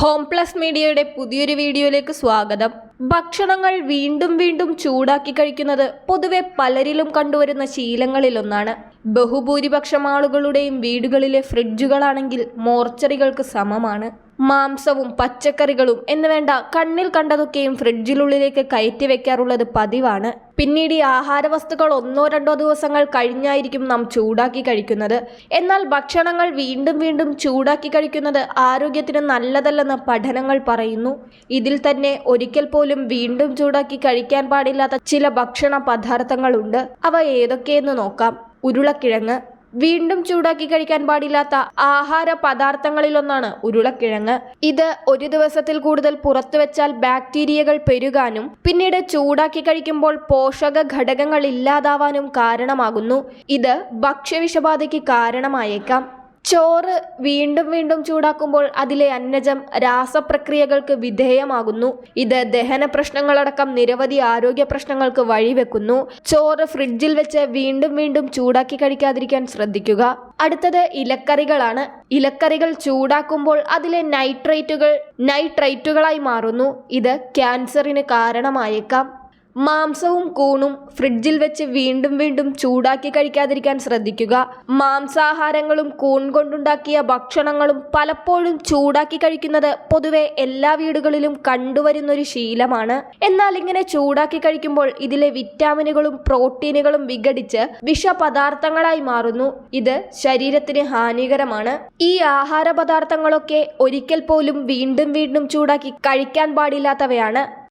Home plus മീഡിയയുടെ പുതിയൊരു വീഡിയോയിലേക്ക് സ്വാഗതം. ഭക്ഷണങ്ങൾ വീണ്ടും വീണ്ടും ചൂടാക്കി കഴിക്കുന്നത് പൊതുവെ പലരിലും കണ്ടുവരുന്ന ശീലങ്ങളിലൊന്നാണ്. ബഹുഭൂരിപക്ഷം ആളുകളുടെയും വീടുകളിലെ ഫ്രിഡ്ജുകളാണെങ്കിൽ മോർച്ചറികൾക്ക് സമമാണ്. മാംസവും പച്ചക്കറികളും എന്ന് വേണ്ട കണ്ണിൽ കണ്ടതൊക്കെയും ഫ്രിഡ്ജിനുള്ളിലേക്ക് കയറ്റി വെക്കാറുള്ളത് പതിവാണ്. പിന്നീട് ഈ ആഹാര വസ്തുക്കൾ ഒന്നോ രണ്ടോ ദിവസങ്ങൾ കഴിഞ്ഞായിരിക്കും നാം ചൂടാക്കി കഴിക്കുന്നത്. എന്നാൽ ഭക്ഷണങ്ങൾ വീണ്ടും വീണ്ടും ചൂടാക്കി കഴിക്കുന്നത് ആരോഗ്യത്തിന് നല്ലതല്ലെന്ന് പഠനങ്ങൾ പറയുന്നു. ഇതിൽ തന്നെ ഒരിക്കൽ പോലും വീണ്ടും ചൂടാക്കി കഴിക്കാൻ പാടില്ലാത്ത ചില ഭക്ഷണ പദാർത്ഥങ്ങളുണ്ട്. അവ ഏതൊക്കെയെന്ന് നോക്കാം. ഉരുളക്കിഴങ്ങ് വീണ്ടും ചൂടാക്കി കഴിക്കാൻ പാടില്ലാത്ത ആഹാര പദാർത്ഥങ്ങളിലൊന്നാണ് ഉരുളക്കിഴങ്ങ്. ഇത് ഒരു ദിവസത്തിൽ കൂടുതൽ പുറത്തു വെച്ചാൽ ബാക്ടീരിയകൾ പെരുകാനും പിന്നീട് ചൂടാക്കി കഴിക്കുമ്പോൾ പോഷക ഘടകങ്ങൾ ഇല്ലാതാവാനും കാരണമാകുന്നു. ഇത് ഭക്ഷ്യവിഷബാധയ്ക്ക് കാരണമായേക്കാം. ചോറ് വീണ്ടും വീണ്ടും ചൂടാക്കുമ്പോൾ അതിലെ അന്നജം രാസപ്രക്രിയകൾക്ക് വിധേയമാകുന്നു. ഇത് ദഹന പ്രശ്നങ്ങളടക്കം നിരവധി ആരോഗ്യ പ്രശ്നങ്ങൾക്ക് വഴിവെക്കുന്നു. ചോറ് ഫ്രിഡ്ജിൽ വെച്ച് വീണ്ടും വീണ്ടും ചൂടാക്കി കഴിക്കാതിരിക്കാൻ ശ്രദ്ധിക്കുക. അടുത്തത് ഇലക്കറികളാണ്. ഇലക്കറികൾ ചൂടാക്കുമ്പോൾ അതിലെ നൈട്രേറ്റുകൾ നൈട്രൈറ്റുകളായി മാറുന്നു. ഇത് ക്യാൻസറിന് കാരണമായേക്കാം. മാംസവും കൂണും ഫ്രിഡ്ജിൽ വെച്ച് വീണ്ടും വീണ്ടും ചൂടാക്കി കഴിക്കാതിരിക്കാൻ ശ്രദ്ധിക്കുക. മാംസാഹാരങ്ങളും കൂൺ കൊണ്ടുണ്ടാക്കിയ ഭക്ഷണങ്ങളും പലപ്പോഴും ചൂടാക്കി കഴിക്കുന്നത് പൊതുവെ എല്ലാ വീടുകളിലും കണ്ടുവരുന്നൊരു ശീലമാണ്. എന്നാൽ ഇങ്ങനെ ചൂടാക്കി കഴിക്കുമ്പോൾ ഇതിലെ വിറ്റാമിനുകളും പ്രോട്ടീനുകളും വിഘടിച്ച് വിഷപദാർത്ഥങ്ങളായി മാറുന്നു. ഇത് ശരീരത്തിന് ഹാനികരമാണ്. ഈ ആഹാര പദാർത്ഥങ്ങളൊക്കെ ഒരിക്കൽ പോലും വീണ്ടും വീണ്ടും ചൂടാക്കി കഴിക്കാൻ പാടില്ലാത്തവയാണ്.